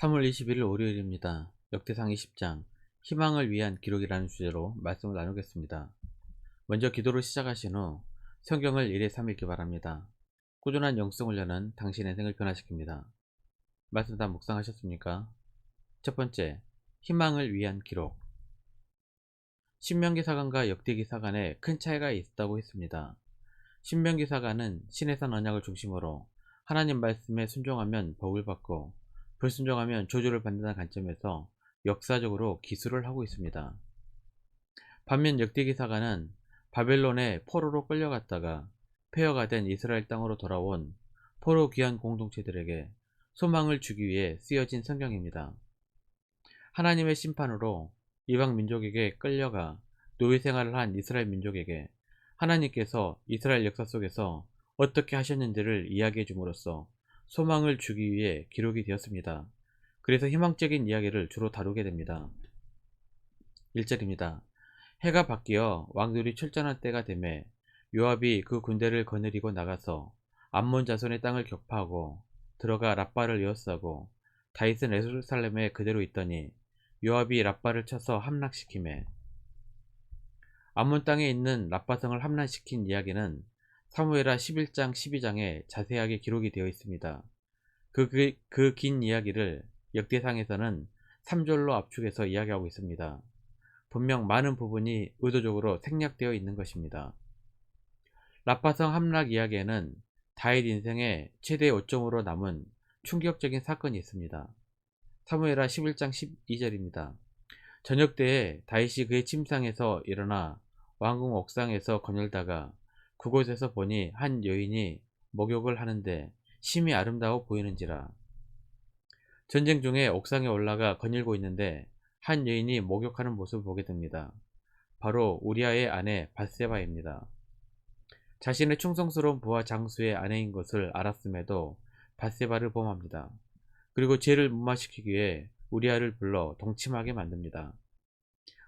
3월 21일 월요일입니다. 역대상 20장 희망을 위한 기록이라는 주제로 말씀을 나누겠습니다. 먼저 기도로 시작하신 후 성경을 1회 3 읽기 바랍니다. 꾸준한 영성훈련은 당신의 생을 변화시킵니다. 말씀 다 묵상하셨습니까? 첫 번째, 희망을 위한 기록 신명기 사관과 역대기 사관에 큰 차이가 있다고 했습니다. 신명기 사관은 신의 산 언약을 중심으로 하나님 말씀에 순종하면 복을 받고 불순종하면 조주를 받는다는 관점에서 역사적으로 기술을 하고 있습니다. 반면 역대기사가는 바벨론의 포로로 끌려갔다가 폐허가 된 이스라엘 땅으로 돌아온 포로 귀한 공동체들에게 소망을 주기 위해 쓰여진 성경입니다. 하나님의 심판으로 이방 민족에게 끌려가 노예 생활을 한 이스라엘 민족에게 하나님께서 이스라엘 역사 속에서 어떻게 하셨는지를 이야기해 줌으로써 소망을 주기 위해 기록이 되었습니다. 그래서 희망적인 이야기를 주로 다루게 됩니다. 1절입니다. 해가 바뀌어 왕들이 출전할 때가 되매 요압이 그 군대를 거느리고 나가서 암몬 자손의 땅을 격파하고 들어가 랍바를 에워싸고 다윗은 에루살렘에 그대로 있더니 요압이 랍바를 쳐서 함락시키매 암몬 땅에 있는 랍바성을 함락시킨 이야기는 사무에라 11장 12장에 자세하게 기록이 되어 있습니다. 그긴 그, 그 이야기를 역대상에서는 3절로 압축해서 이야기하고 있습니다. 분명 많은 부분이 의도적으로 생략되어 있는 것입니다. 라파성 함락 이야기에는 다윗 인생의 최대 오점으로 남은 충격적인 사건이 있습니다. 사무에라 11장 12절입니다. 저녁 때에 다윗이 그의 침상에서 일어나 왕궁 옥상에서 거닐다가 그곳에서 보니 한 여인이 목욕을 하는데 심히 아름다워 보이는지라. 전쟁 중에 옥상에 올라가 거닐고 있는데 한 여인이 목욕하는 모습을 보게 됩니다. 바로 우리아의 아내 바세바입니다. 자신의 충성스러운 부하 장수의 아내인 것을 알았음에도 바세바를 범합니다. 그리고 죄를 무마시키기 위해 우리아를 불러 동침하게 만듭니다.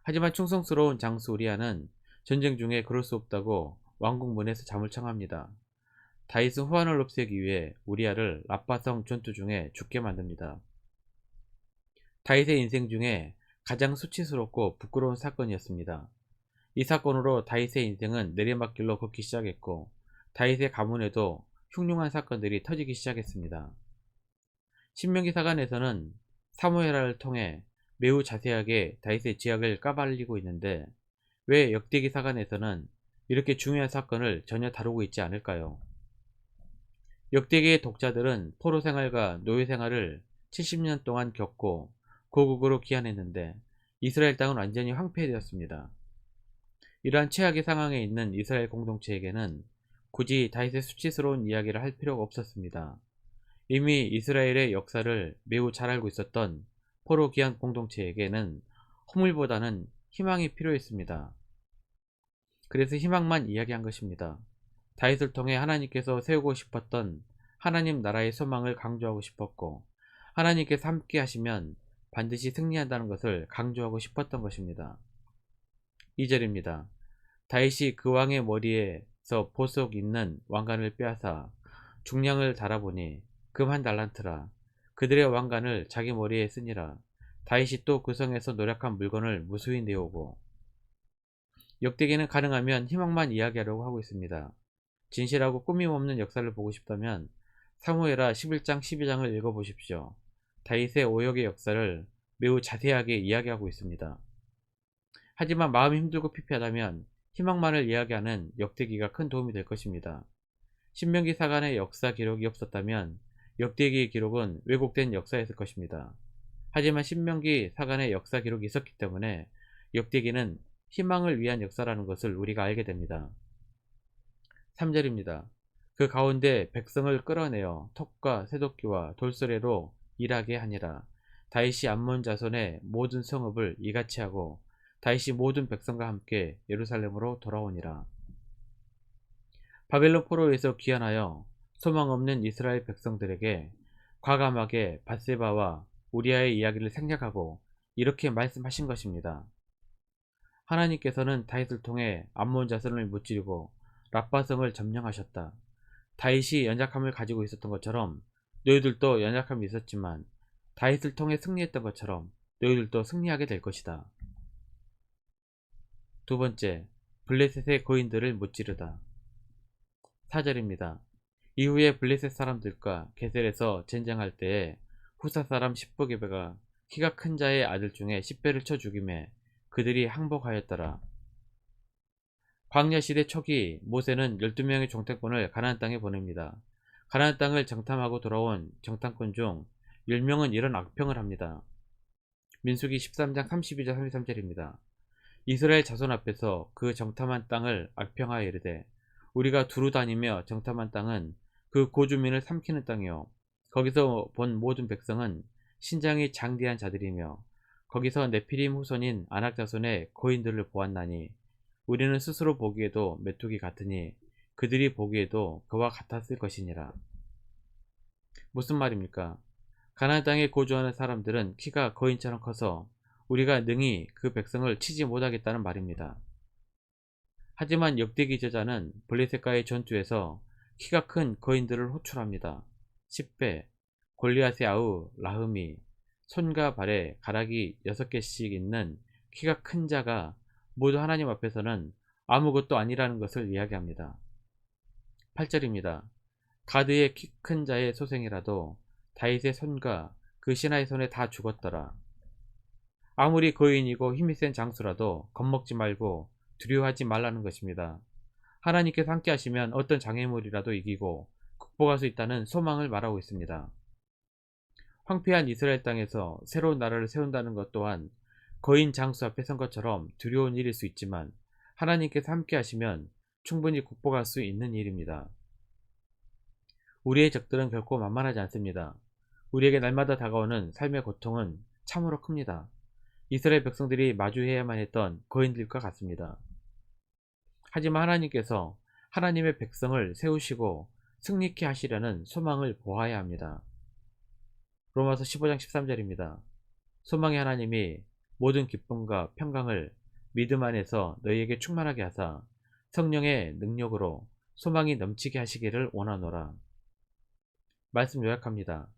하지만 충성스러운 장수 우리아는 전쟁 중에 그럴 수 없다고 왕궁 문에서 잠을 청합니다. 다윗은 후환을 없애기 위해 우리아를 라파성 전투 중에 죽게 만듭니다. 다윗의 인생 중에 가장 수치스럽고 부끄러운 사건이었습니다. 이 사건으로 다윗의 인생은 내리막길로 걷기 시작했고 다윗의 가문에도 흉흉한 사건들이 터지기 시작했습니다. 신명기 사관에서는 사무엘라를 통해 매우 자세하게 다윗의 지약을 까발리고 있는데 왜 역대기 사관에서는 이렇게 중요한 사건을 전혀 다루고 있지 않을까요? 역대기의 독자들은 포로 생활과 노예 생활을 70년 동안 겪고 고국으로 귀환했는데 이스라엘 땅은 완전히 황폐되었습니다. 이러한 최악의 상황에 있는 이스라엘 공동체에게는 굳이 다윗의 수치스러운 이야기를 할 필요가 없었습니다. 이미 이스라엘의 역사를 매우 잘 알고 있었던 포로 귀환 공동체에게는 허물보다는 희망이 필요했습니다. 그래서 희망만 이야기한 것입니다. 다윗을 통해 하나님께서 세우고 싶었던 하나님 나라의 소망을 강조하고 싶었고 하나님께서 함께 하시면 반드시 승리한다는 것을 강조하고 싶었던 것입니다. 2절입니다. 다윗이 그 왕의 머리에서 보석 있는 왕관을 빼앗아 중량을 달아보니 금 한 달란트라 그들의 왕관을 자기 머리에 쓰니라 다윗이 또 그 성에서 노력한 물건을 무수히 내오고 역대기는 가능하면 희망만 이야기하려고 하고 있습니다. 진실하고 꾸밈 없는 역사를 보고 싶다면 사무에라 11장 12장을 읽어보십시오. 다윗의 오역의 역사를 매우 자세하게 이야기하고 있습니다. 하지만 마음이 힘들고 피폐하다면 희망만을 이야기하는 역대기가 큰 도움이 될 것입니다. 신명기 사관의 역사 기록이 없었다면 역대기의 기록은 왜곡된 역사였을 것입니다. 하지만 신명기 사관의 역사 기록이 있었기 때문에 역대기는 희망을 위한 역사라는 것을 우리가 알게 됩니다. 3절입니다. 그 가운데 백성을 끌어내어 턱과 새도끼와 돌소래로 일하게 하니라. 다윗이 암몬 자손의 모든 성읍을 이같이 하고 다윗이 모든 백성과 함께 예루살렘으로 돌아오니라. 바벨론 포로에서 귀환하여 소망 없는 이스라엘 백성들에게 과감하게 바세바와 우리아의 이야기를 생략하고 이렇게 말씀하신 것입니다. 하나님께서는 다윗을 통해 암몬 자손을 무찌르고 라빠성을 점령하셨다. 다윗이 연약함을 가지고 있었던 것처럼 너희들도 연약함이 있었지만 다윗을 통해 승리했던 것처럼 너희들도 승리하게 될 것이다. 두 번째, 블레셋의 거인들을 무찌르다. 4절입니다. 이후에 블레셋 사람들과 게셀에서 전쟁할 때에 후사 사람 십보게베가 키가 큰 자의 아들 중에 10배를 쳐 죽임에 그들이 항복하였더라. 광야 시대 초기 모세는 12명의 종택군을 가나안 땅에 보냅니다. 가나안 땅을 정탐하고 돌아온 정탐꾼 중 10명은 이런 악평을 합니다. 민수기 13장 32절 33절입니다. 이스라엘 자손 앞에서 그 정탐한 땅을 악평하여 이르되 우리가 두루 다니며 정탐한 땅은 그 고주민을 삼키는 땅이요 거기서 본 모든 백성은 신장이 장대한 자들이며 거기서 네피림 후손인 아낙 자손의 거인들을 보았나니 우리는 스스로 보기에도 메뚜기 같으니 그들이 보기에도 그와 같았을 것이니라. 무슨 말입니까? 가나안 땅에 거주하는 사람들은 키가 거인처럼 커서 우리가 능히 그 백성을 치지 못하겠다는 말입니다. 하지만 역대기 저자는 블레셋과의 전투에서 키가 큰 거인들을 호출합니다. 10배, 골리앗의 아우 라흠이 손과 발에 가락이 6개씩 있는 키가 큰 자가 모두 하나님 앞에서는 아무것도 아니라는 것을 이야기합니다. 8절입니다. 가드의 키 큰 자의 소생이라도 다윗의 손과 그 신하의 손에 다 죽었더라. 아무리 거인이고 힘이 센 장수라도 겁먹지 말고 두려워하지 말라는 것입니다. 하나님께서 함께 하시면 어떤 장애물이라도 이기고 극복할 수 있다는 소망을 말하고 있습니다. 황폐한 이스라엘 땅에서 새로운 나라를 세운다는 것 또한 거인 장수 앞에 선 것처럼 두려운 일일 수 있지만 하나님께서 함께 하시면 충분히 극복할 수 있는 일입니다. 우리의 적들은 결코 만만하지 않습니다. 우리에게 날마다 다가오는 삶의 고통은 참으로 큽니다. 이스라엘 백성들이 마주해야만 했던 거인들과 같습니다. 하지만 하나님께서 하나님의 백성을 세우시고 승리케 하시려는 소망을 보아야 합니다. 로마서 15장 13절입니다. 소망의 하나님이 모든 기쁨과 평강을 믿음 안에서 너희에게 충만하게 하사 성령의 능력으로 소망이 넘치게 하시기를 원하노라. 말씀 요약합니다.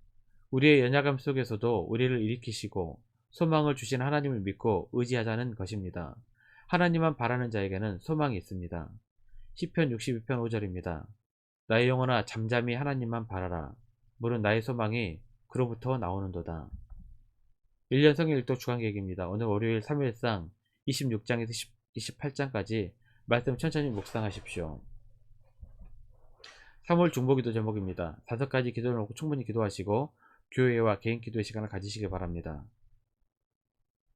우리의 연약함 속에서도 우리를 일으키시고 소망을 주신 하나님을 믿고 의지하자는 것입니다. 하나님만 바라는 자에게는 소망이 있습니다. 10편 62편 5절입니다. 나의 영혼아 잠잠히 하나님만 바라라. 물은 나의 소망이 그로부터 나오는도다. 1년 성일도 주간계획입니다. 오늘 월요일 3일상 26장에서 28장까지 말씀 천천히 묵상하십시오. 3월 중보기도 제목입니다. 다섯 가지 기도를 놓고 충분히 기도하시고 교회와 개인 기도의 시간을 가지시기 바랍니다.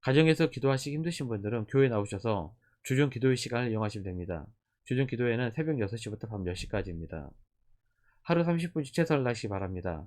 가정에서 기도하시기 힘드신 분들은 교회 나오셔서 주중 기도의 시간을 이용하시면 됩니다. 주중 기도회는 새벽 6시부터 밤 10시까지입니다. 하루 30분씩 최선을 다하시기 바랍니다.